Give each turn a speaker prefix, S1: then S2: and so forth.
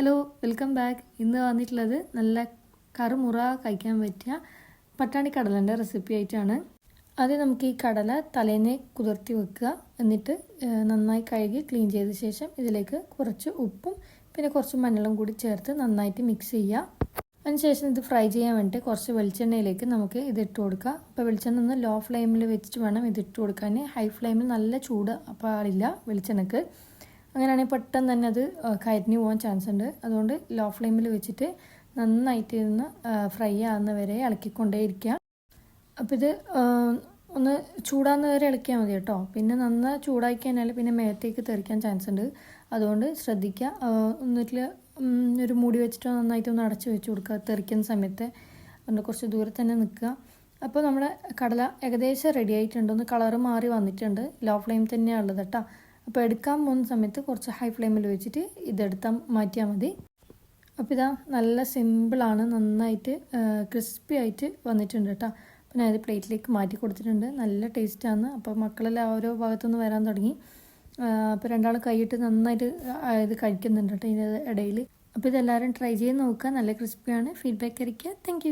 S1: Hello welcome back ഇന്ന് വന്നിട്ടുള്ളത് നല്ല കറുമുറ കഴിക്കാൻ പറ്റിയ പട്ടാണി കടലന്റെ റെസിപ്പി ആയിട്ടാണ്. ആദ്യം നമുക്ക് ഈ കടല തലേനെ കുതിർത്തി വെക്കുക. എന്നിട്ട് നന്നായി കഴുകി ക്ലീൻ ചെയ്ത ശേഷം ഇതിലേക്ക് കുറച്ച് ഉപ്പും പിന്നെ കുറച്ച് മഞ്ഞളും കൂടി ചേർത്ത് നന്നായിട്ട് മിക്സ് ചെയ്യുക. അതിനുശേഷം ഇത് ഫ്രൈ ചെയ്യാൻ വേണ്ടിയിട്ട് കുറച്ച് വെളിച്ചെണ്ണയിലേക്ക് നമുക്ക് ഇത് ഇട്ട് കൊടുക്കുക അപ്പോൾ വെളിച്ചെണ്ണ ഒന്ന് ലോ ഫ്ലെയിമിൽ വെച്ചിട്ട് വേണം ഇത് ഇട്ട് കൊടുക്കാൻ. ഹൈ ഫ്ലെയിമിൽ നല്ല ചൂട് പാടില്ല വെളിച്ചെണ്ണക്ക്. അങ്ങനെയാണെങ്കിൽ പെട്ടെന്ന് തന്നെ അത് കരിഞ്ഞു പോകാൻ ചാൻസ് ഉണ്ട്. അതുകൊണ്ട് ലോ ഫ്ലെയിമിൽ വെച്ചിട്ട് നന്നായിട്ട് ഇരുന്ന് ഫ്രൈ ആകുന്ന വരെ ഇളക്കിക്കൊണ്ടേയിരിക്കുക അപ്പോൾ ഇത് ഒന്ന് ചൂടാകുന്ന വരെ ഇളക്കിയാൽ മതി കേട്ടോ. പിന്നെ നന്നായി ചൂടാക്കി കഴിഞ്ഞാൽ പിന്നെ മേത്തേക്ക് തെറിക്കാൻ ചാൻസ് ഉണ്ട്. അതുകൊണ്ട് ശ്രദ്ധിക്കുക എന്നിട്ട് ഒരു മൂടി വെച്ചിട്ട് നന്നായിട്ട് ഒന്ന് അടച്ചു വെച്ച് കൊടുക്കുക തെറിക്കുന്ന സമയത്ത് അതുകൊണ്ട് കുറച്ച് ദൂരെ തന്നെ നിൽക്കുക അപ്പോൾ നമ്മുടെ കടല ഏകദേശം റെഡി ആയിട്ടുണ്ട്. ഒന്ന് കളറ് മാറി വന്നിട്ടുണ്ട്. ലോ ഫ്ലെയിം തന്നെയാണ് ഉള്ളത് കേട്ടോ. അപ്പോൾ എടുക്കാൻ പോകുന്ന സമയത്ത് കുറച്ച് ഹൈ ഫ്ലെയിമിൽ വെച്ചിട്ട് ഇതെടുത്താൽ മാറ്റിയാൽ മതി. അപ്പോൾ ഇതാ നല്ല സിമ്പിളാണ് നന്നായിട്ട് ക്രിസ്പി ആയിട്ട് വന്നിട്ടുണ്ട് കേട്ടോ. അപ്പോൾ ഞാനത് പ്ലേറ്റിലേക്ക് മാറ്റി കൊടുത്തിട്ടുണ്ട്. നല്ല ടേസ്റ്റാണ് അപ്പോൾ മക്കളെല്ലാം ഓരോ ഭാഗത്തുനിന്ന് വരാൻ തുടങ്ങി. അപ്പോൾ രണ്ടാൾ കൈയിട്ട് നന്നായിട്ട് ഇത് കഴിക്കുന്നുണ്ട് കേട്ടോ ഇതിന്റെ ഇടയിൽ അപ്പോൾ ഇതെല്ലാവരും ട്രൈ ചെയ്ത് നോക്കുക. നല്ല ക്രിസ്പിയാണ് ഫീഡ്ബാക്ക് അറിയിക്കുക. താങ്ക്